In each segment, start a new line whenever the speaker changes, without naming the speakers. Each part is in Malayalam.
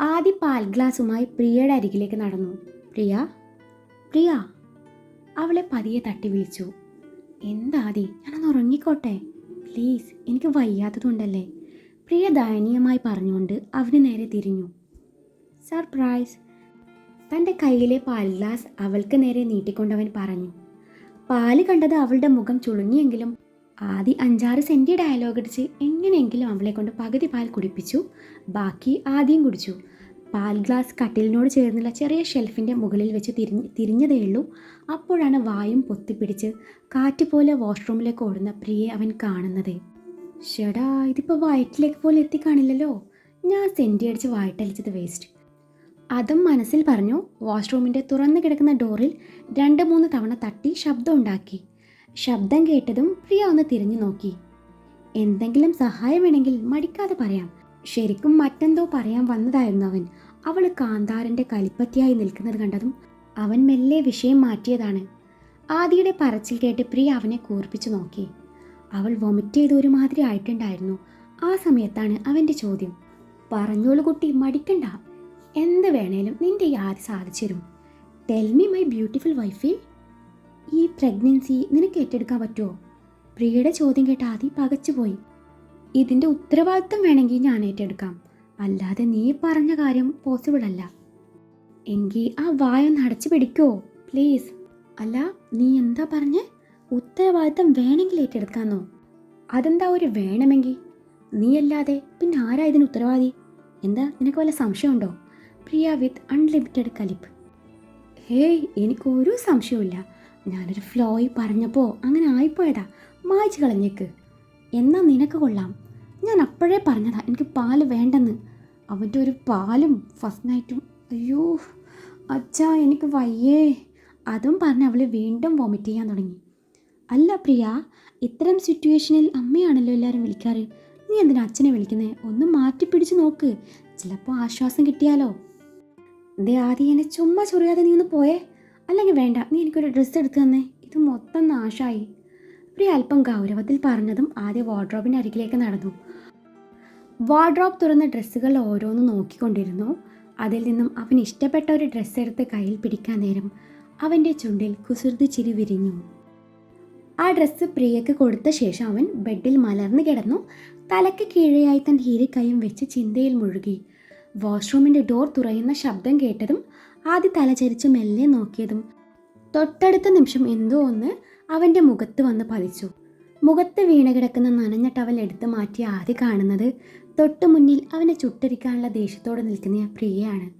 ആദ്യ പാൽ ഗ്ലാസുമായി പ്രിയയുടെ അരികിലേക്ക് നടന്നു. പ്രിയ പ്രിയ. അവളെ പതിയെ തട്ടി വിളിച്ചു. എന്താതി ഞാനൊന്ന് ഉറങ്ങിക്കോട്ടെ. പ്ലീസ് എനിക്ക് വയ്യാത്തതുണ്ടല്ലേ പ്രിയ ദയനീയമായി പറഞ്ഞുകൊണ്ട് അവന് നേരെ തിരിഞ്ഞു. സർപ്രൈസ് തന്റെ കയ്യിലെ പാൽ ഗ്ലാസ് അവൾക്ക് നേരെ നീട്ടിക്കൊണ്ടവൻ പറഞ്ഞു. പാൽ കണ്ടത് അവളുടെ മുഖം ചുളുങ്ങിയെങ്കിലും ആദ്യ അഞ്ചാറ് സെന്റി ഡയലോഗ് അടിച്ച് എങ്ങനെയെങ്കിലും അവളെ കൊണ്ട് പകുതി പാൽ കുടിപ്പിച്ചു. ബാക്കി ആദ്യം കുടിച്ചു. പാൽ ഗ്ലാസ് കട്ടിലിനോട് ചേർന്നുള്ള ചെറിയ ഷെൽഫിന്റെ മുകളിൽ വെച്ച് തിരിഞ്ഞ് തിരിഞ്ഞതേ ഉള്ളൂ. അപ്പോഴാണ് വായും പൊത്തിപ്പിടിച്ച് കാറ്റ് പോലെ വാഷ്റൂമിലേക്ക് ഓടുന്ന പ്രിയെ അവൻ കാണുന്നത്. ഷെടാ ഇതിപ്പോൾ വയറ്റിലേക്ക് പോലെ എത്തി കാണില്ലല്ലോ ഞാൻ സെന്റി അടിച്ച് വയറ്റലിച്ചത് വേസ്റ്റ് അതും മനസ്സിൽ പറഞ്ഞു വാഷ്റൂമിന്റെ തുറന്നു കിടക്കുന്ന ഡോറിൽ രണ്ട് മൂന്ന് തവണ തട്ടി ശബ്ദം ഉണ്ടാക്കി. ശബ്ദം കേട്ടതും പ്രിയ ഒന്ന് തിരിഞ്ഞു നോക്കി. എന്തെങ്കിലും സഹായം വേണമെങ്കിൽ മടിക്കാതെ പറയാം. ശരിക്കും മറ്റെന്തോ പറയാൻ വന്നതായിരുന്നു അവൻ. അവൾ കാന്താരന്റെ കലിപ്പത്തിയായി നിൽക്കുന്നത് കണ്ടതും അവൻ മെല്ലെ വിഷയം മാറ്റിയതാണ്. ആദിയുടെ പറച്ചിൽ കേട്ട് പ്രിയ അവനെ കൂർപ്പിച്ചു നോക്കി. അവൾ വൊമിറ്റ് ചെയ്ത ഒരുമാതിരി ആയിട്ടുണ്ടായിരുന്നു. ആ സമയത്താണ് അവന്റെ ചോദ്യം. പറഞ്ഞോളൂ കുട്ടി മടിക്കണ്ട. എന്ത് വേണേലും നിന്റെ ഈ ആദ്യം സാധിച്ചു tell me my beautiful wifey ഈ പ്രഗ്നൻസി നിനക്ക് ഏറ്റെടുക്കാൻ പറ്റുമോ പ്രിയയുടെ ചോദ്യം കേട്ട് ആദി പകച്ചുപോയി. ഇതിന്റെ ഉത്തരവാദിത്വം വേണമെങ്കിൽ ഞാൻ ഏറ്റെടുക്കാം. അല്ലാതെ നീ പറഞ്ഞ കാര്യം പോസിബിൾ അല്ല. എങ്കിൽ ആ വായൊന്ന് അടച്ചു പിടിക്കോ പ്ലീസ് അല്ല നീ എന്താ പറഞ്ഞ? ഉത്തരവാദിത്തം വേണമെങ്കിൽ ഏറ്റെടുക്കാന്നോ? അതെന്താ ഒരു വേണമെങ്കിൽ? നീ അല്ലാതെ പിന്നെ ആരാ ഇതിന് ഉത്തരവാദി? എന്താ നിനക്ക് വല്ല സംശയമുണ്ടോ? പ്രിയ വിത്ത് അൺലിമിറ്റഡ് കലിപ്പ്. ഹേയ് എനിക്കൊരു സംശയവുമില്ല. ഞാനൊരു ഫ്ലോയി പറഞ്ഞപ്പോൾ അങ്ങനെ ആയിപ്പോയടാ. മായ്ച്ചു കളഞ്ഞേക്ക്. എന്നാ നിനക്ക് കൊള്ളാം. ഞാൻ അപ്പോഴേ പറഞ്ഞതാ എനിക്ക് പാൽ വേണ്ടെന്ന്. അവന്റെ ഒരു പാലും ഫസ്റ്റ് നൈറ്റും അയ്യോ അച്ഛാ എനിക്ക് വയ്യേ. അതും പറഞ്ഞ് അവൾ വീണ്ടും വോമിറ്റ് ചെയ്യാൻ തുടങ്ങി. അല്ല പ്രിയ ഇത്തരം സിറ്റുവേഷനിൽ അമ്മയാണല്ലോ എല്ലാവരും വിളിക്കാറ്. നീ എന്തിനാ അച്ഛനെ വിളിക്കുന്നത് ഒന്ന് മാറ്റി പിടിച്ച് നോക്ക്. ചിലപ്പോൾ ആശ്വാസം കിട്ടിയാലോ? ദേ ആദ്യം എന്നെ ചുമ്മാ ചൊറിയാതെ നീ ഒന്ന് പോയേ. അല്ലെങ്കിൽ വേണ്ട നീ എനിക്കൊരു ഡ്രസ്സ് എടുത്തു തന്നേ. ഇത് മൊത്തം നാശായി. പ്രിയ അല്പം ഗൗരവത്തിൽ പറഞ്ഞതും ആദ്യ വാർഡ്രോബിന്റെ അരികിലേക്ക് നടന്നു. വാർഡ്രോബ് തുറന്ന ഡ്രസ്സുകൾ ഓരോന്ന് നോക്കിക്കൊണ്ടിരുന്നു. അതിൽ നിന്നും അവൻ ഇഷ്ടപ്പെട്ട ഒരു ഡ്രസ്സ് എടുത്ത് കയ്യിൽ പിടിക്കാൻ നേരം അവന്റെ ചുണ്ടിൽ കുസൃതി ചിരി വിരിഞ്ഞു. ആ ഡ്രസ്സ് പ്രിയയ്ക്ക് കൊടുത്ത ശേഷം അവൻ ബെഡിൽ മലർന്നു കിടന്നു. തലയ്ക്ക് കീഴെയായി തന്റെ ഹീരക്കൈയും വെച്ച് ചിന്തയിൽ മുഴുകി. വാഷ്റൂമിന്റെ ഡോർ തുറയുന്ന ശബ്ദം കേട്ടതും ആദ്യ തലചരിച്ച് മെല്ലെ നോക്കിയതും തൊട്ടടുത്ത നിമിഷം എന്തോ ഒന്ന് അവന്റെ മുഖത്ത് വന്ന് പതിച്ചു. മുഖത്ത് വീണ കിടക്കുന്ന നനഞ്ഞ ടവൽ എടുത്ത് മാറ്റി ആദ്യം കാണുന്നത് തൊട്ടു മുന്നിൽ അവനെ ചുട്ടരിക്കാനുള്ള ദേഷ്യത്തോടെ നിൽക്കുന്ന പ്രിയയാണ്.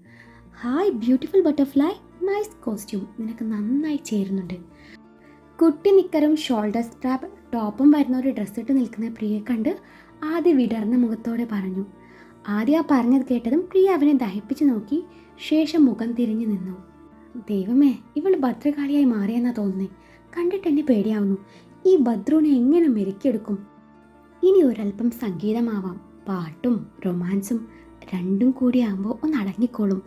Hi beautiful butterfly nice costume. നിനക്ക് നന്നായി ചേരുന്നുണ്ട്. കുട്ടി നിക്കറും ഷോൾഡർ സ്ട്രാപ്പ് ടോപ്പും വരുന്ന ഒരു ഡ്രസ്സ് ഇട്ട് നിൽക്കുന്ന പ്രിയയെ കണ്ട് ആദ്യ വിടർന്ന മുഖത്തോടെ പറഞ്ഞു. ആദ്യ ആ പറഞ്ഞത് കേട്ടതും പ്രിയ അവനെ ദഹിപ്പിച്ച് നോക്കി ശേഷം മുഖം തിരിഞ്ഞു നിന്നു. ദൈവമേ ഇവൾ ഭദ്രകാളിയായി മാറിയെന്നാ തോന്നുന്നേ. കണ്ടിട്ട് എന്നെ പേടിയാവുന്നു. ഈ ഭദ്രുവിനെ എങ്ങനെ മെരുക്കിയെടുക്കും? ഇനി ഒരല്പം സംഗീതമാവാം. പാട്ടും റൊമാൻസും രണ്ടും കൂടിയാകുമ്പോൾ ഒന്ന് അടങ്ങിക്കോളും.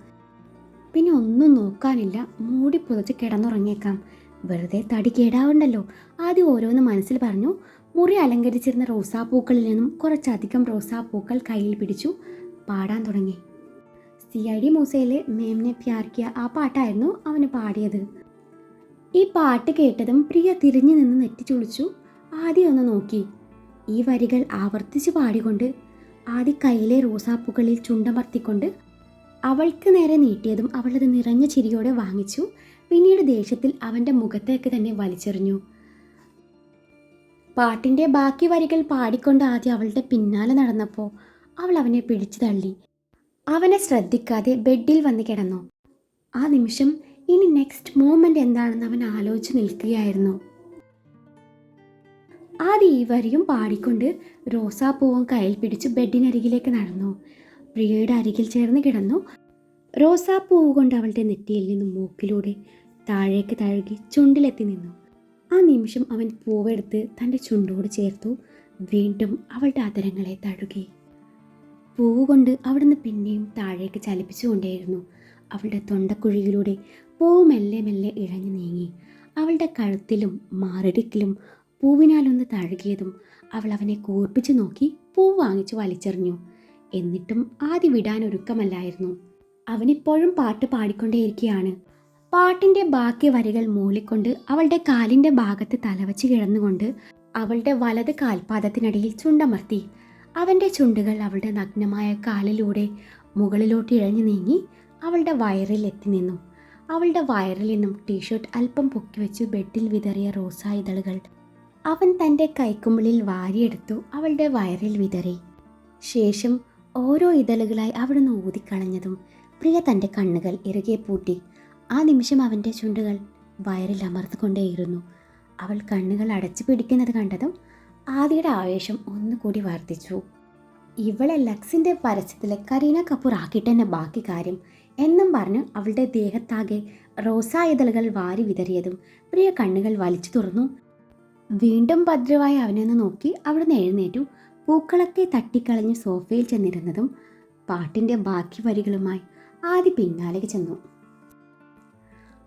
പിന്നെ ഒന്നും നോക്കാനില്ല. മൂടി പുതച്ച് കിടന്നുറങ്ങിയേക്കാം. വെറുതെ തടി കേടാവണ്ടല്ലോ. ആദ്യം ഓരോന്ന് മനസ്സിൽ പറഞ്ഞു. മുറി അലങ്കരിച്ചിരുന്ന റോസാപ്പൂക്കളിൽ നിന്നും കുറച്ചധികം റോസാപ്പൂക്കൾ കയ്യിൽ പിടിച്ചു. പാടാൻ തുടങ്ങി. സി ഐ ഡി മൂസയിലെ മേമിനെ പ്യാർക്കിയ ആ പാട്ടായിരുന്നു അവന് പാടിയത്. ഈ പാട്ട് കേട്ടതും പ്രിയ തിരിഞ്ഞു നിന്ന് നെറ്റിച്ചുളിച്ചു ആദ്യം ഒന്ന് നോക്കി. ഈ വരികൾ ആവർത്തിച്ച് പാടിക്കൊണ്ട് ആദ്യ കയ്യിലെ റോസാപ്പുകളിൽ ചുണ്ടമർത്തിക്കൊണ്ട് അവൾക്ക് നേരെ നീട്ടിയതും അവളത് നിറഞ്ഞ ചിരിയോടെ വാങ്ങിച്ചു. പിന്നീട് ദേഷ്യത്തിൽ അവന്റെ മുഖത്തേക്ക് തന്നെ വലിച്ചെറിഞ്ഞു. പാട്ടിന്റെ ബാക്കി വരികൾ പാടിക്കൊണ്ട് ആദ്യം അവളുടെ പിന്നാലെ നടന്നപ്പോൾ അവൾ അവനെ പിടിച്ചു തള്ളി. അവനെ ശ്രദ്ധിക്കാതെ ബെഡിൽ വന്ന് കിടന്നു. ആ നിമിഷം ഇനി നെക്സ്റ്റ് മൂമെന്റ് എന്താണെന്ന് അവൻ ആലോചിച്ച് നിൽക്കുകയായിരുന്നു. ആദ്യം ഈ വരിയും പാടിക്കൊണ്ട് റോസാപ്പൂവും കയ്യിൽ പിടിച്ച് ബെഡിനരികിലേക്ക് നടന്നു. പ്രിയയുടെ അരികിൽ ചേർന്ന് കിടന്നു. റോസാപ്പൂവ് കൊണ്ട് അവളുടെ നെറ്റിയിൽ നിന്നും മൂക്കിലൂടെ താഴേക്ക് തഴുകി ചുണ്ടിലെത്തി നിന്നു. ആ നിമിഷം അവൻ പൂവെടുത്ത് തന്റെ ചുണ്ടോട് ചേർത്തു. വീണ്ടും അവളുടെ അതരങ്ങളെ തഴുകി. പൂവ് കൊണ്ട് അവിടുന്ന് പിന്നെയും താഴേക്ക് ചലിപ്പിച്ചുകൊണ്ടേയിരുന്നു അവളുടെ തൊണ്ടക്കുഴിയിലൂടെ പൂവ് മെല്ലെ മെല്ലെ ഇഴഞ്ഞു നീങ്ങി. അവളുടെ കഴുത്തിലും മാറിടിക്കിലും പൂവിനാലൊന്ന് തഴുകിയതും അവൾ അവനെ കൂർപ്പിച്ചു നോക്കി പൂവ് വാങ്ങിച്ചു വലിച്ചെറിഞ്ഞു. എന്നിട്ടും ആദ്യ വിടാൻ ഒരുക്കമല്ലായിരുന്നു. അവനിപ്പോഴും പാട്ട് പാടിക്കൊണ്ടേയിരിക്കുകയാണ്. പാട്ടിന്റെ ബാക്കി വരികൾ മൂളിക്കൊണ്ട് അവളുടെ കാലിന്റെ ഭാഗത്ത് തലവച്ച് കിടന്നുകൊണ്ട് അവളുടെ വലത് കാൽപാദത്തിനടിയിൽ ചുണ്ടമർത്തി. അവന്റെ ചുണ്ടുകൾ അവളുടെ നഗ്നമായ കാലിലൂടെ മുകളിലോട്ട് ഇഴഞ്ഞു നീങ്ങി അവളുടെ വയറിൽ എത്തി നിന്നു. അവളുടെ വയറിൽ നിന്നും ടീഷർട്ട് അല്പം പൊക്കി വെച്ച് ബെഡിൽ വിതറിയ റോസാ ഇതളുകൾ അവൻ തന്റെ കൈക്കുമ്പിളിൽ വാരിയെടുത്തു അവളുടെ വയറിൽ വിതറി. ശേഷം ഓരോ ഇതളുകളായി അവിടുന്ന് ഊതിക്കളഞ്ഞതും പ്രിയ തന്റെ കണ്ണുകൾ ഇറുകെ പൂട്ടി. ആ നിമിഷം അവന്റെ ചുണ്ടുകൾ വയറിൽ അമർന്നുകൊണ്ടേയിരുന്നു. അവൾ കണ്ണുകൾ അടച്ചു പിടിക്കുന്നത് കണ്ടതും ആദിയുടെ ആവേശം ഒന്നുകൂടി വർദ്ധിച്ചു. ഇവളെ ലക്സിന്റെ പരസ്യത്തിലെ കരീന കപൂർ ആക്കിയിട്ടെന്നെ ബാക്കി കാര്യം എന്നും പറഞ്ഞ് അവളുടെ ദേഹത്താകെ റോസാ ഇതളുകൾ വാരി വിതറിയതും പ്രിയ കണ്ണുകൾ വലിച്ചു തുറന്നു. വീണ്ടും ഭദ്രമായി അവനൊന്ന് നോക്കി അവിടുന്ന് എഴുന്നേറ്റു. പൂക്കളൊക്കെ തട്ടിക്കളഞ്ഞ് സോഫയിൽ ചെന്നിരുന്നതും പാട്ടിന്റെ ബാക്കി വരികളുമായി ആദ്യ പിന്നാലേക്ക് ചെന്നു.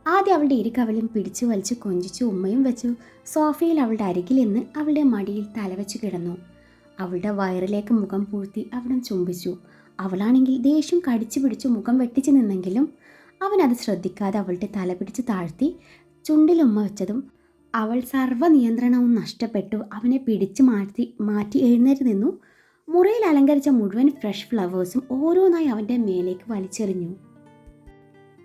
ആദ്യം അവളുടെ ഇരു പിടിച്ചു വലിച്ചു കൊഞ്ചിച്ചു ഉമ്മയും വെച്ചു. സോഫയിൽ അവളുടെ അരികിൽ നിന്ന് അവളുടെ മടിയിൽ തലവെച്ച് കിടന്നു. അവളുടെ വയറിലേക്ക് മുഖം പൂഴ്ത്തി അവിടെ ചുംബിച്ചു. അവളാണെങ്കിൽ ദേഷ്യം കടിച്ചു പിടിച്ചു മുഖം വെട്ടിച്ചു നിന്നെങ്കിലും അവനത് ശ്രദ്ധിക്കാതെ അവളുടെ തല പിടിച്ച് താഴ്ത്തി ചുണ്ടിൽ ഉമ്മ വെച്ചതും അവൾ സർവ നിയന്ത്രണവും നഷ്ടപ്പെട്ടു. അവനെ പിടിച്ചു മാറ്റി മാറ്റി എഴുന്നേറ്റ് നിന്നു. മുറിയിൽ അലങ്കരിച്ച മുഴുവൻ ഫ്രഷ് ഫ്ലവേഴ്സും ഓരോന്നായി അവന്റെ മേലേക്ക് വലിച്ചെറിഞ്ഞു.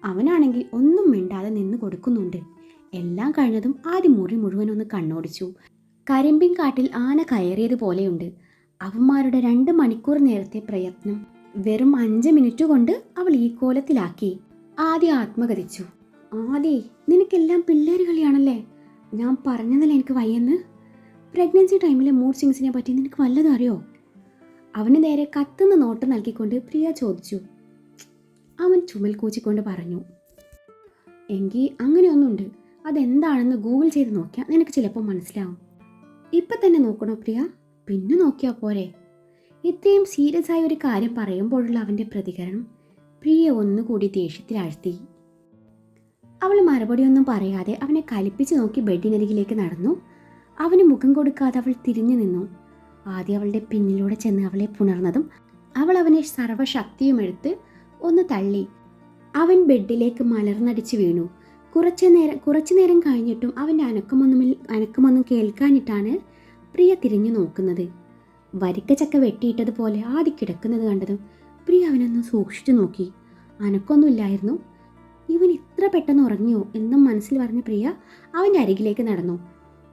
അവനാണെങ്കിൽ ഒന്നും മിണ്ടാതെ നിന്ന് കൊടുക്കുന്നുണ്ട്. എല്ലാം കഴിഞ്ഞതും ആദ്യം മുറി മുഴുവനൊന്ന് കണ്ണോടിച്ചു. കരിമ്പിൻ കാട്ടിൽ ആന കയറിയതുപോലെയുണ്ട് അവന്മാരുടെ രണ്ട് മണിക്കൂർ നേരത്തെ പ്രയത്നം വെറും അഞ്ച് മിനിറ്റ് കൊണ്ട് അവൾ ഈ കോലത്തിലാക്കി. ആദ്യ ആത്മകഥിച്ചു ആദി നിനക്കെല്ലാം പിള്ളേര് കളിയാണല്ലേ? ഞാൻ പറഞ്ഞതല്ലേ എനിക്ക് വയ്യെന്ന്? പ്രഗ്നൻസി ടൈമിലെ മൂഡ് സിങ്സിനെ പറ്റി നിനക്ക് വല്ലതും അറിയോ? അവന് നേരെ കത്തുന്ന നോട്ട് നൽകിക്കൊണ്ട് പ്രിയ ചോദിച്ചു. അവൻ ചുമൽ കൂച്ചിക്കൊണ്ട് പറഞ്ഞു എങ്കിൽ അങ്ങനെയൊന്നുണ്ട്. അതെന്താണെന്ന് ഗൂഗിൾ ചെയ്ത് നോക്കിയാൽ നിനക്ക് ചിലപ്പോൾ മനസ്സിലാവും. ഇപ്പം തന്നെ നോക്കണോ പ്രിയ? പിന്നെ നോക്കിയാൽ പോരെ. ഇത്രയും സീരിയസ് ആയ ഒരു കാര്യം പറയുമ്പോഴുള്ള അവന്റെ പ്രതികരണം പ്രിയ ഒന്നുകൂടി ദേഷ്യത്തിലാഴ്ത്തി. അവൾ മറുപടിയൊന്നും പറയാതെ അവനെ കലിപ്പിച്ച് നോക്കി ബെഡിനരികിലേക്ക് നടന്നു. അവന് മുഖം കൊടുക്കാതെ അവൾ തിരിഞ്ഞു നിന്നു. ആദ്യം അവളുടെ പിന്നിലൂടെ ചെന്ന് അവളെ പുണർന്നതും അവൾ അവനെ സർവശക്തിയും എടുത്ത് ഒന്ന് തള്ളി. അവൻ ബെഡിലേക്ക് മലർന്നടിച്ച് വീണു. കുറച്ചു നേരം കുറച്ചു നേരം കഴിഞ്ഞിട്ടും അവന്റെ അനക്കമൊന്നും അനക്കമൊന്നും കേൾക്കാനിട്ടാണ് പ്രിയ തിരിഞ്ഞു നോക്കുന്നത്. വരിക്ക ചക്ക വെട്ടിയിട്ടതുപോലെ ആദ്യ കിടക്കുന്നത് കണ്ടതും പ്രിയ അവനൊന്ന് സൂക്ഷിച്ചു നോക്കി. അനക്കൊന്നുമില്ലായിരുന്നു. ഇവൻ ഇത്ര പെട്ടെന്ന് ഉറങ്ങിയോ? എന്നും മനസ്സിൽ പറഞ്ഞ പ്രിയ അവന്റെ അരികിലേക്ക് നടന്നു.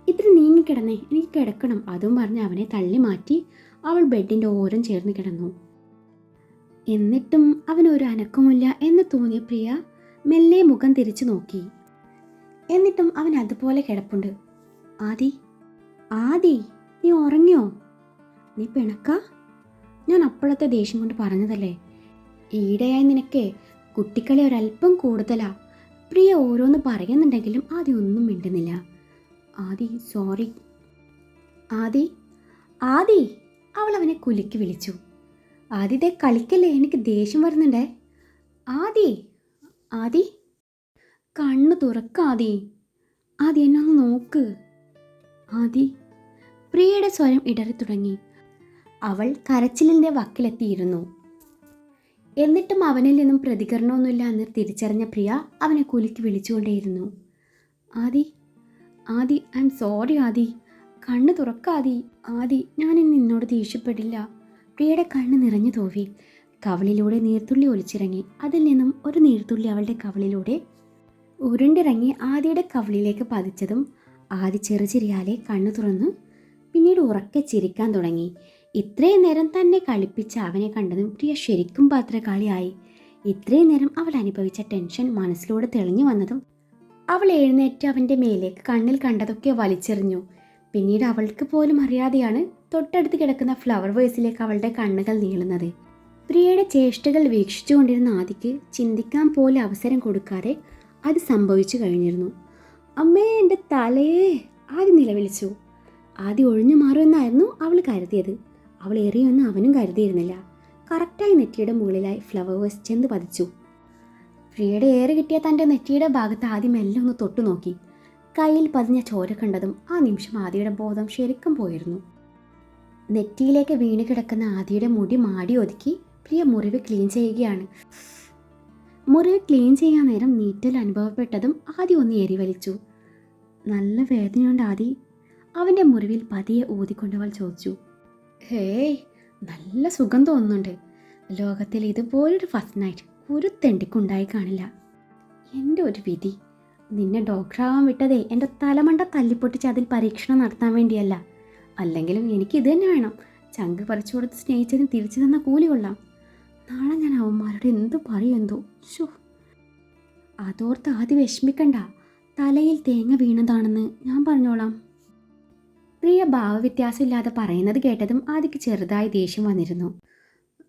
ഇത്ര നീങ്ങിക്കിടന്നേ എനിക്ക് കിടക്കണം അതും പറഞ്ഞ് അവനെ തള്ളി മാറ്റി അവൾ ബെഡിന്റെ ഓരം ചേർന്ന് കിടന്നു. എന്നിട്ടും അവനൊരു അനക്കമില്ല എന്ന് തോന്നിയ പ്രിയ മെല്ലെ മുഖം തിരിച്ചു നോക്കി. എന്നിട്ടും അവൻ അതുപോലെ കിടപ്പുണ്ട്. ആദി ആദി നീ ഉറങ്ങിയോ? നീ പിണക്ക? ഞാൻ അപ്പോഴത്തെ ദേഷ്യം കൊണ്ട് പറഞ്ഞതല്ലേ? ഈടെയായി നിനക്ക് കുട്ടിക്കളി ഒരല്പം കൂടുതലാ. പ്രിയ ഓരോന്ന് പറയുന്നുണ്ടെങ്കിലും ആദി ഒന്നും മിണ്ടുന്നില്ല. ആദി സോറി. ആദി ആദി അവൾ അവനെ കുലുക്കി വിളിച്ചു. ആദിതെ കളിക്കല്ലേ? എനിക്ക് ദേഷ്യം വരുന്നുണ്ടേ. ആദി ആദി. കണ്ണു തുറക്ക ആദി. എന്നെ ഒന്ന് നോക്ക്. ആദി പ്രിയയുടെ സ്വരം ഇടറി തുടങ്ങി. അവൾ കരച്ചിലിന്റെ വക്കിലെത്തിയിരുന്നു. എന്നിട്ടും അവനിൽ നിന്നും പ്രതികരണമൊന്നുമില്ല എന്ന് തിരിച്ചറിഞ്ഞ പ്രിയ അവനെ കുലുക്കി വിളിച്ചുകൊണ്ടേയിരുന്നു. Aadi Aadi I'm sorry Aadi. കണ്ണ് തുറക്കാതി ആദി. ഞാൻ നിന്നോട് ദേഷ്യപ്പെടില്ല. പ്രിയയുടെ കണ്ണ് നിറഞ്ഞു തോവി. കവളിലൂടെ നീർത്തുള്ളി ഒലിച്ചിറങ്ങി. അതിൽ നിന്നും ഒരു നീർത്തുള്ളി അവളുടെ കവളിലൂടെ ഉരുണ്ടിറങ്ങി ആദിയുടെ കവളിലേക്ക് പതിച്ചതും ആദി ചെറുചിരിയാലെ കണ്ണു തുറന്നു. പിന്നീട് ഉറക്കെ ചിരിക്കാൻ തുടങ്ങി. ഇത്രയും നേരം തന്നെ കളിപ്പിച്ച അവനെ കണ്ടതും പ്രിയ ശരിക്കും പാത്രക്കാളിയായി ഇത്രയും നേരം അവൾ അനുഭവിച്ച ടെൻഷൻ മനസ്സിലൂടെ തെളിഞ്ഞു വന്നതും അവൾ എഴുന്നേറ്റ് അവന്റെ മേലേക്ക് കണ്ണിൽ കണ്ടതൊക്കെ വലിച്ചെറിഞ്ഞു. പിന്നീട് അവൾക്ക് പോലും അറിയാതെയാണ് തൊട്ടടുത്ത് കിടക്കുന്ന ഫ്ലവർ വേഴ്സിലേക്ക് അവളുടെ കണ്ണുകൾ നീളുന്നത്. പ്രിയയുടെ ചേഷ്ടകൾ വീക്ഷിച്ചുകൊണ്ടിരുന്ന ആദിക്ക് ചിന്തിക്കാൻ പോലും അവസരം കൊടുക്കാതെ അത് സംഭവിച്ചു കഴിഞ്ഞിരുന്നു. അമ്മേ എന്റെ തലയേ ആദ്യം നിലവിളിച്ചു. ആദ്യം ഒഴിഞ്ഞു മാറുമെന്നായിരുന്നു അവൾ കരുതിയത്. അവൾ എറിയുമെന്ന് അവനും കരുതിയിരുന്നില്ല. കറക്റ്റായി നെറ്റിയുടെ മുകളിലായി ഫ്ലവേഴ്സ് ചെന്ന് പതിച്ചു. പ്രിയയുടെ ഏറെ കിട്ടിയ തന്റെ നെറ്റിയുടെ ഭാഗത്ത് ആദ്യം എല്ലാം ഒന്ന് തൊട്ടു നോക്കി കയ്യിൽ പതിഞ്ഞ ചോര കണ്ടതും ആ നിമിഷം ആദിയുടെ ബോധം ശരിക്കും പോയിരുന്നു. നെറ്റിയിലേക്ക് വീണ് കിടക്കുന്ന ആദിയുടെ മുടി മാടി ഒതുക്കി പ്രിയ മുറിവ് ക്ലീൻ ചെയ്യുകയാണ്. മുറിവ് ക്ലീൻ ചെയ്യാൻ നേരം നീറ്റൽ അനുഭവപ്പെട്ടതും ആദി ഒന്ന് എരിവലിച്ചു. നല്ല വേദനയുണ്ട് ആദി. അവന്റെ മുറിവിൽ പതിയെ ഊതിക്കൊണ്ടവൾ ചോദിച്ചു. ഹേയ് നല്ല സുഖം തോന്നുന്നുണ്ട്. ലോകത്തിൽ ഇതുപോലൊരു ഫസ്റ്റ് നൈറ്റ് ഒരു തെണ്ടിക്കുണ്ടായി കാണില്ല. എന്റെ ഒരു വിധി. നിന്നെ ഡോക്ടറാവാൻ വിട്ടതേ എന്റെ തലമണ്ട തല്ലിപ്പൊട്ടിച്ച് അതിൽ പരീക്ഷണം നടത്താൻ വേണ്ടിയല്ല. അല്ലെങ്കിലും എനിക്ക് ഇത് തന്നെ വേണം. ചങ്ക് പറിച്ചു കൊടുത്ത് സ്നേഹിച്ചതിന് തിരിച്ചു തന്ന കൂലി കൊള്ളാം. നാളെ ഞാൻ അവന്മാരോട് എന്ത് പറയും എന്തോ? ഷോ അതോർത്ത് ആദ്യം വിഷമിക്കണ്ട. തലയിൽ തേങ്ങ വീണതാണെന്ന് ഞാൻ പറഞ്ഞോളാം. പ്രിയ ഭാവവ്യത്യാസമില്ലാതെ പറയുന്നത് കേട്ടതും ആദ്യക്ക് ചെറുതായി ദേഷ്യം വന്നിരുന്നു.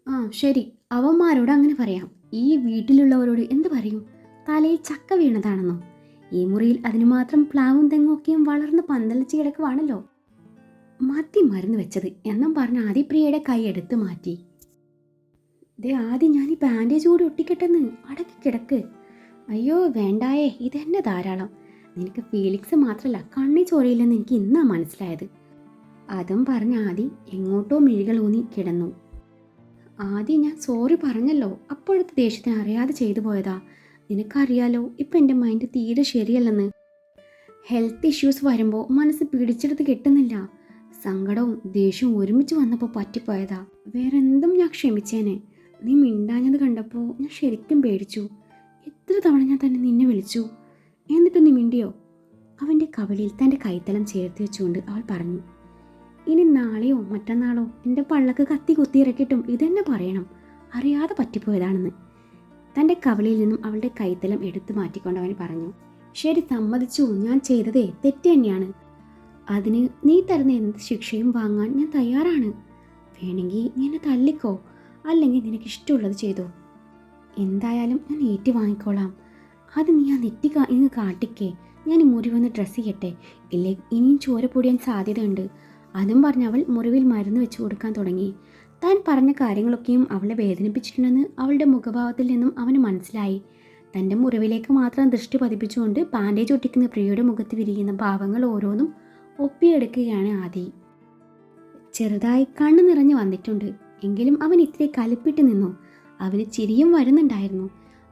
ആ ശരി. അവന്മാരോട് അങ്ങനെ പറയാം. ഈ വീട്ടിലുള്ളവരോട് എന്ത് പറയും? തലയിൽ ചക്ക വീണതാണെന്നോ? ഈ മുറിയിൽ അതിനു മാത്രം പ്ലാവും തെങ്ങൊക്കെയും വളർന്ന് പന്തലിച്ച് കിടക്കുവാണല്ലോ. മതി മരുന്ന് വെച്ചത് എന്നും പറഞ്ഞ് ആദിപ്രിയയുടെ കൈ എടുത്ത് മാറ്റി. ദേ ആദ്യം ഞാൻ ഈ ബാൻഡേജ് കൂടി ഒട്ടിക്കട്ടെന്ന്. അടക്കി കിടക്ക്. അയ്യോ വേണ്ടായേ ഇതെന്നെ ധാരാളം. നിനക്ക് ഫീലിക്സ് മാത്രമല്ല കണ്ണി ചോരയില്ലെന്ന് എനിക്ക് ഇന്നാ മനസ്സിലായത്. അതും പറഞ്ഞ ആദി എങ്ങോട്ടോ മിഴികൾ ഊന്നി കിടന്നു. ആദ്യം ഞാൻ സോറി പറഞ്ഞല്ലോ. അപ്പോഴത്തെ ദേഷ്യത്തിന് അറിയാതെ ചെയ്തു പോയതാ. നിനക്കറിയാലോ ഇപ്പം എന്റെ മൈൻഡ് തീരെ ശരിയല്ലെന്ന്. ഹെൽത്ത് ഇഷ്യൂസ് വരുമ്പോൾ മനസ്സ് പിടിച്ചെടുത്ത് കിട്ടുന്നില്ല. സങ്കടവും ദേഷ്യവും ഒരുമിച്ച് വന്നപ്പോൾ പറ്റിപ്പോയതാ. വേറെ എന്തും ഞാൻ ക്ഷമിച്ചേനെ. നീ മിണ്ടാഞ്ഞത് കണ്ടപ്പോൾ ഞാൻ ശരിക്കും പേടിച്ചു. എത്ര തവണ ഞാൻ തന്നെ നിന്നെ വിളിച്ചു? എന്നിട്ട് നീ മിണ്ടിയോ? അവന്റെ കവളിൽ തന്റെ കൈത്തലം ചേർത്ത് വെച്ചുകൊണ്ട് അവൾ പറഞ്ഞു. ഇനി നാളെയോ മറ്റന്നാളോ എന്റെ പള്ളക്ക് കത്തി കുത്തിയിറക്കിയിട്ടും ഇതെന്നെ പറയണം. അറിയാതെ പറ്റിപ്പോയതാണെന്ന്. തന്റെ കവളിൽ നിന്നും അവളുടെ കൈത്തലം എടുത്തു മാറ്റിക്കൊണ്ട് അവൻ പറഞ്ഞു. ശരി സമ്മതിച്ചു. ഞാൻ ചെയ്തതേ തെറ്റ് തന്നെയാണ്. അതിന് നീ തരുന്ന എന്ത് ശിക്ഷയും വാങ്ങാൻ ഞാൻ തയ്യാറാണ്. വേണമെങ്കിൽ നീ എന്നെ തല്ലിക്കോ. അല്ലെങ്കിൽ നിനക്ക് ഇഷ്ടമുള്ളത് ചെയ്തോ. എന്തായാലും ഞാൻ ഏറ്റു വാങ്ങിക്കോളാം അത് നീ ആ നെറ്റി ഇങ്ങ് കാട്ടിക്കേ. ഞാൻ മുറിവൊന്ന് ഡ്രസ്സ് ചെയ്യട്ടെ. ഇല്ലേ? ഇനിയും ചോര പൊടിയാൻ സാധ്യതയുണ്ട്. അതും പറഞ്ഞ് അവൾ മുറിവിൽ മരുന്ന് വെച്ച് കൊടുക്കാൻ തുടങ്ങി. താൻ പറഞ്ഞ കാര്യങ്ങളൊക്കെയും അവളെ വേദനിപ്പിച്ചിട്ടുണ്ടെന്ന് അവളുടെ മുഖഭാവത്തിൽ നിന്നും അവന് മനസ്സിലായി. തന്റെ മുറിവിലേക്ക് മാത്രം ദൃഷ്ടി പതിപ്പിച്ചുകൊണ്ട് ബാൻഡേജ് ഒട്ടിക്കുന്ന പ്രിയയുടെ മുഖത്ത് വിരിയുന്ന ഭാവങ്ങൾ ഓരോന്നും ഒപ്പിയെടുക്കുകയാണ് ആദി. ചെറുതായി കണ്ണു നിറഞ്ഞു വന്നിട്ടുണ്ട്. എങ്കിലും അവൻ ഇത്തിരി കലിപ്പിട്ട് നിന്നു. അവന് ചിരിയും വരുന്നുണ്ടായിരുന്നു.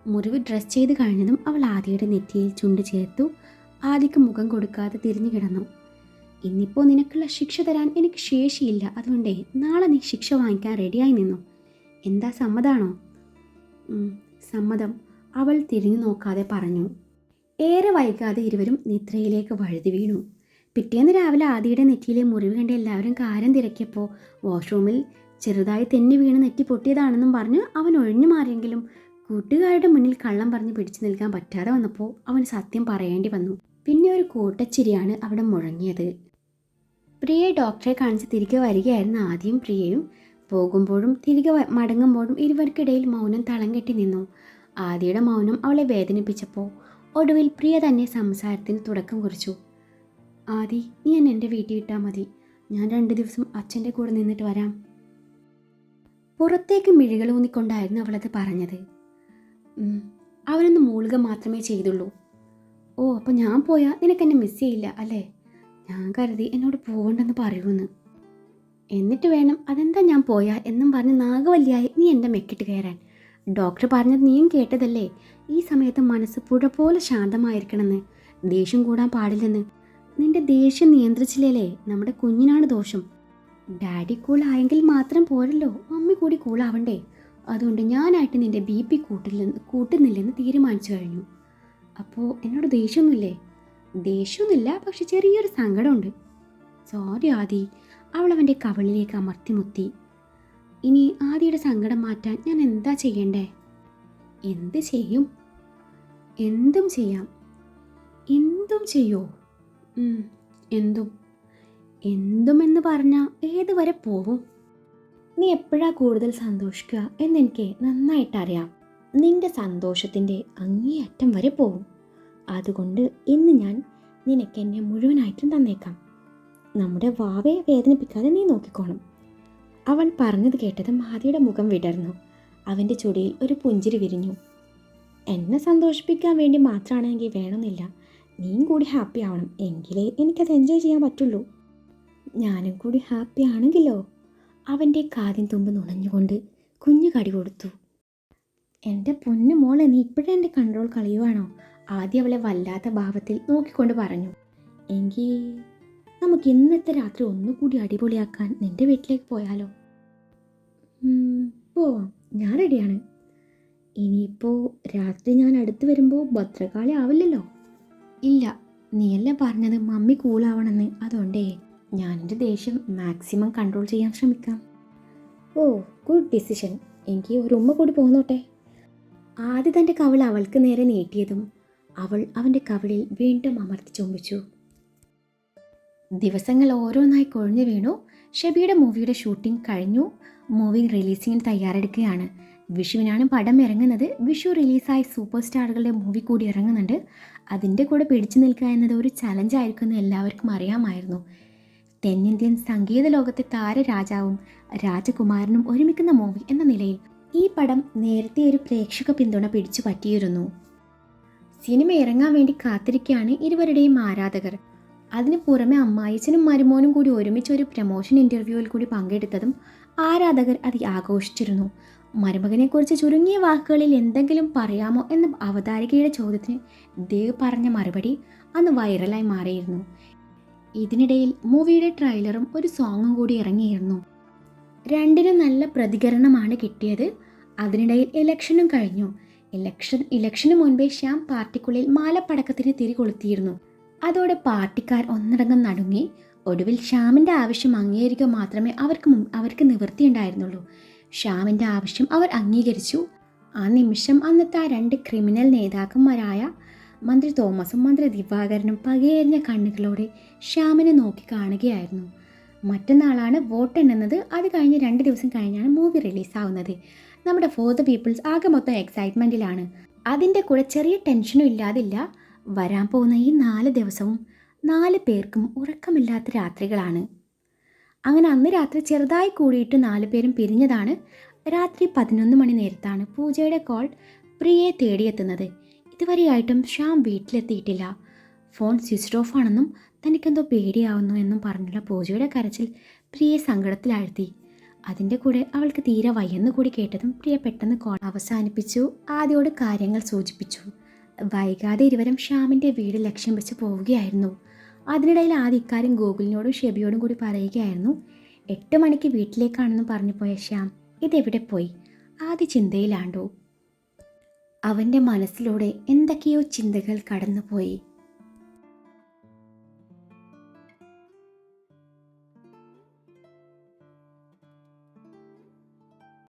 മുറിവ് ഡ്രസ് ചെയ്ത് കഴിഞ്ഞതും അവൾ ആദിയുടെ നെറ്റിയിൽ ചുണ്ട് ചേർത്തു. ആദിക്ക് മുഖം കൊടുക്കാതെ തിരിഞ്ഞു കിടന്നു. ഇന്നിപ്പോൾ നിനക്കുള്ള ശിക്ഷ തരാൻ എനിക്ക് ശേഷിയില്ല. അതുകൊണ്ടേ നാളെ നീ ശിക്ഷ വാങ്ങിക്കാൻ റെഡിയായി നിന്നു. എന്താ സമ്മതാണോ? "ഉം, സമ്മതം അവൾ തിരിഞ്ഞു നോക്കാതെ പറഞ്ഞു. ഏറെ വൈകാതെ ഇരുവരും നിദ്രയിലേക്ക് വഴുതി വീണു. പിറ്റേന്ന് രാവിലെ ആദിയുടെ നെറ്റിയിലെ മുറിവ് കണ്ട് എല്ലാവരും കാര്യം തിരക്കിയപ്പോൾ വാഷ്റൂമിൽ ചെറുതായി തെന്നി വീണ് നെറ്റി പൊട്ടിയതാണെന്നും പറഞ്ഞ് അവൻ ഒഴിഞ്ഞു മാറിയെങ്കിലും കൂട്ടുകാരുടെ മുന്നിൽ കള്ളം പറഞ്ഞ് പിടിച്ചു നിൽക്കാൻ പറ്റാതെ വന്നപ്പോൾ അവൻ സത്യം പറയേണ്ടി വന്നു. പിന്നെ ഒരു കൂട്ടച്ചിരിയാണ് അവിടെ മുഴങ്ങിയത്. പ്രിയെ ഡോക്ടറെ കാണിച്ച് തിരികെ വരികയായിരുന്നു ആദ്യം പ്രിയയും പോകുമ്പോഴും തിരികെ മടങ്ങുമ്പോഴും ഇരുവർക്കിടയിൽ മൗനം തളം കെട്ടി നിന്നു. ആദിയുടെ മൗനം അവളെ വേദനിപ്പിച്ചപ്പോൾ ഒടുവിൽ പ്രിയ തന്നെ സംസാരത്തിന് തുടക്കം കുറിച്ചു. ആദി നീ എന്നെ എന്റെ വീട്ടിൽ വിട്ടാൽ മതി. ഞാൻ രണ്ട് ദിവസം അച്ഛന്റെ കൂടെ നിന്നിട്ട് വരാം. പുറത്തേക്ക് മിഴികൾ ഊന്നിക്കൊണ്ടായിരുന്നു അവളത് പറഞ്ഞത്. അവനൊന്ന് മൂളുക മാത്രമേ ചെയ്തുള്ളൂ. ഓ അപ്പോൾ ഞാൻ പോയാൽ നിനക്കെന്നെ മിസ് ചെയ്യില്ല അല്ലേ? ഞാൻ കരുതി എന്നോട് പോകണ്ടെന്ന് പറയുമെന്ന് എന്നിട്ട് വേണം അതെന്താ ഞാൻ പോയാ എന്നും പറഞ്ഞ് നാഗവല്ലിയായി നീ എന്റെ മെക്കിട്ട് കയറാൻ. ഡോക്ടർ പറഞ്ഞത് നീയും കേട്ടതല്ലേ? ഈ സമയത്ത് മനസ്സ് പുഴ പോലെ ശാന്തമായിരിക്കണമെന്ന്. ദേഷ്യം കൂടാൻ പാടില്ലെന്ന്. നിന്റെ ദേഷ്യം നിയന്ത്രിച്ചില്ലേ നമ്മുടെ കുഞ്ഞിനാണ് ദോഷം. ഡാഡി കൂളായെങ്കിൽ മാത്രം പോരല്ലോ. മമ്മി കൂടി കൂളാവണ്ടേ അതുകൊണ്ട് ഞാനായിട്ട് നിന്റെ ബി പി കൂട്ടില്ലെന്ന് കൂട്ടുന്നില്ലെന്ന് തീരുമാനിച്ചു കഴിഞ്ഞു. അപ്പോൾ എന്നോട് ദേഷ്യമൊന്നുമില്ലേ? ദേഷ്യമൊന്നുമില്ല പക്ഷെ ചെറിയൊരു സങ്കടമുണ്ട്. സോറി ആദി. അവൾ അവന്റെ കവളിലേക്ക് അമർത്തി മുത്തി. ഇനി ആദിയുടെ സങ്കടം മാറ്റാൻ ഞാൻ എന്താ ചെയ്യണ്ടേ? എന്ത് ചെയ്യും? എന്തും ചെയ്യാം. എന്തും ചെയ്യോ? എന്തും. എന്തും എന്ന് പറഞ്ഞാൽ ഏതുവരെ പോവും? നീ എപ്പോഴാ കൂടുതൽ സന്തോഷിക്കുക എന്നെനിക്ക് നന്നായിട്ടറിയാം. നിന്റെ സന്തോഷത്തിന്റെ അങ്ങേയറ്റം വരെ പോവും. അതുകൊണ്ട് ഇന്ന് ഞാൻ നിനക്ക് എന്നെ മുഴുവനായിട്ടും തന്നേക്കാം. നമ്മുടെ വാവയെ വേദനിപ്പിക്കാതെ നീ നോക്കിക്കോണം. അവൻ പറഞ്ഞത് കേട്ടത് മാതിയുടെ മുഖം വിടർന്നു. അവന്റെ ചുടിയിൽ ഒരു പുഞ്ചിരി വിരിഞ്ഞു. എന്നെ സന്തോഷിപ്പിക്കാൻ വേണ്ടി മാത്രമാണെങ്കിൽ വേണമെന്നില്ല. നീയും കൂടി ഹാപ്പി ആവണം. എങ്കിലേ എനിക്കത് എൻജോയ് ചെയ്യാൻ പറ്റുള്ളൂ. ഞാനും കൂടി ഹാപ്പി ആണെങ്കിലോ?
അവന്റെ കാതിൻ തുമ്പ് നുണഞ്ഞുകൊണ്ട് കുഞ്ഞു കടി കൊടുത്തു. എന്റെ പൊന്നു മോളെ നീ ഇപ്പോഴും എന്റെ കൺട്രോൾ കളയുവാണോ? ആദ്യം അവളെ വല്ലാത്ത ഭാവത്തിൽ നോക്കിക്കൊണ്ട് പറഞ്ഞു. എങ്കിൽ നമുക്ക് ഇന്നത്തെ രാത്രി ഒന്നുകൂടി അടിപൊളിയാക്കാൻ നിന്റെ വീട്ടിലേക്ക് പോയാലോ? പോവാം. ഞാൻ റെഡിയാണ് ഇനിയിപ്പോൾ രാത്രി ഞാൻ അടുത്ത് വരുമ്പോൾ ഭദ്രകാളി ആവില്ലല്ലോ. ഇല്ല നീയല്ലേ പറഞ്ഞത് മമ്മി കൂളാവണമെന്ന് അതുകൊണ്ടേ ഞാൻ എന്റെ ദേഷ്യം മാക്സിമം കൺട്രോൾ ചെയ്യാൻ ശ്രമിക്കാം. ഓ ഗുഡ് ഡിസിഷൻ എനിക്ക് ഒരു ഉമ്മ കൂടി പോന്നോട്ടെ. ആദ്യ തന്റെ കവൾ അവൾക്ക് നേരെ നീട്ടിയതും അവൾ അവന്റെ കവളിൽ വീണ്ടും അമർത്തി ചുംബിച്ചു. ദിവസങ്ങൾ ഓരോന്നായി കൊഴിഞ്ഞു വീണു. ഷെബിയുടെ മൂവിയുടെ ഷൂട്ടിംഗ് കഴിഞ്ഞു. മൂവി റിലീസിങ്ങിന് തയ്യാറെടുക്കുകയാണ്. വിഷുവിനാണ് പടം ഇറങ്ങുന്നത്. വിഷു റിലീസായി സൂപ്പർ സ്റ്റാറുകളുടെ മൂവി കൂടി ഇറങ്ങുന്നുണ്ട്. അതിന്റെ കൂടെ പിടിച്ചു നിൽക്കുക എന്നത് ഒരു ചലഞ്ചായിരിക്കുമെന്ന് എല്ലാവർക്കും അറിയാമായിരുന്നു. തെന്നിന്ത്യൻ സംഗീത ലോകത്തെ താരരാജാവും രാജകുമാരനും ഒരുമിക്കുന്ന മൂവി എന്ന നിലയിൽ ഈ പടം നേരത്തെ ഒരു പ്രേക്ഷക പിന്തുണ പിടിച്ചു പറ്റിയിരുന്നു. സിനിമ ഇറങ്ങാൻ വേണ്ടി കാത്തിരിക്കുകയാണ് ഇരുവരുടെയും ആരാധകർ. അതിന് പുറമെ അമ്മായിച്ചനും മരുമോനും കൂടി ഒരുമിച്ച് ഒരു പ്രമോഷൻ ഇന്റർവ്യൂവിൽ കൂടി പങ്കെടുത്തതും ആരാധകർ അത് ആഘോഷിച്ചിരുന്നു. മരുമകനെക്കുറിച്ച് ചുരുങ്ങിയ വാക്കുകളിൽ എന്തെങ്കിലും പറയാമോ എന്ന അവതാരികയുടെ ചോദ്യത്തിന് ദേവ് പറഞ്ഞ മറുപടി അന്ന് വൈറലായി മാറിയിരുന്നു. ഇതിനിടയിൽ മൂവിയുടെ ട്രെയിലറും ഒരു സോങ്ങും കൂടി ഇറങ്ങിയിരുന്നു. രണ്ടിനും നല്ല പ്രതികരണമാണ് കിട്ടിയത്. അതിനിടയിൽ ഇലക്ഷനും കഴിഞ്ഞു. ഇലക്ഷൻ ഇലക്ഷന് മുൻപേ ശ്യാം പാർട്ടിക്കുള്ളിൽ മാലപ്പടക്കത്തിന് തിരി കൊളുത്തിയിരുന്നു. അതോടെ പാർട്ടിക്കാർ ഒന്നടങ്കം നടുങ്ങി. ഒടുവിൽ ശ്യാമിന്റെ ആവശ്യം അംഗീകരിക്കുക മാത്രമേ അവർക്ക് അവർക്ക് നിവൃത്തിയുണ്ടായിരുന്നുള്ളൂ. ശ്യാമിന്റെ ആവശ്യം അവർ അംഗീകരിച്ചു. ആ നിമിഷം അന്നത്തെ ആ രണ്ട് ക്രിമിനൽ നേതാക്കന്മാരായ മന്ത്രി തോമസും മന്ത്രി ദിവാകരനും പകയെറിഞ്ഞ കണ്ണുകളോടെ ശ്യാമിനെ നോക്കി കാണുകയായിരുന്നു. മറ്റന്നാളാണ് വോട്ട് എണ്ണുന്നത്. അത് കഴിഞ്ഞ് രണ്ട് ദിവസം കഴിഞ്ഞാണ് മൂവി റിലീസാവുന്നത്. നമ്മുടെ ഫോർ ദ പീപ്പിൾസ് ആകെ മൊത്തം എക്സൈറ്റ്മെന്റിലാണ് അതിന്റെ കൂടെ ചെറിയ ടെൻഷനും ഇല്ലാതില്ല. വരാൻ പോകുന്ന ഈ നാല് ദിവസവും നാല് പേർക്കും ഉറക്കമില്ലാത്ത രാത്രികളാണ്. അങ്ങനെ അന്ന് രാത്രി ചെറുതായി കൂടിയിട്ട് നാലു പേരും പിരിഞ്ഞതാണ് രാത്രി പതിനൊന്ന് മണി നേരത്താണ് പൂജയുടെ കോൾ പ്രിയയെ തേടിയെത്തുന്നത്. ഇതുവരെയായിട്ടും ശ്യാം വീട്ടിലെത്തിയിട്ടില്ല. ഫോൺ സ്വിച്ച് ഓഫ് ആണെന്നും തനിക്കെന്തോ പേടിയാവുന്നു എന്നും പറഞ്ഞുള്ള പൂജയുടെ കരച്ചിൽ പ്രിയയെ സങ്കടത്തിലാഴ്ത്തി. അതിന്റെ കൂടെ അവൾക്ക് തീരെ വയ്യെന്ന് കൂടി കേട്ടതും പ്രിയ പെട്ടെന്ന് കോൾ അവസാനിപ്പിച്ചു ആദ്യോട് കാര്യങ്ങൾ സൂചിപ്പിച്ചു. വൈകാതെ ഇരുവരും ശ്യാമിന്റെ വീട് ലക്ഷ്യം വെച്ച് പോവുകയായിരുന്നു. അതിനിടയിൽ ആദ്യ ഇക്കാര്യം ഗൂഗിളിനോടും ഷെബിയോടും കൂടി പറയുകയായിരുന്നു. എട്ട് മണിക്ക് വീട്ടിലേക്കാണെന്ന് പറഞ്ഞു പോയ ശ്യാം ഇതെവിടെ പോയി? ആദ്യ ചിന്തയിലാണ്ടു? അവന്റെ മനസ്സിലൂടെ എന്തൊക്കെയോ ചിന്തകൾ കടന്നുപോയി.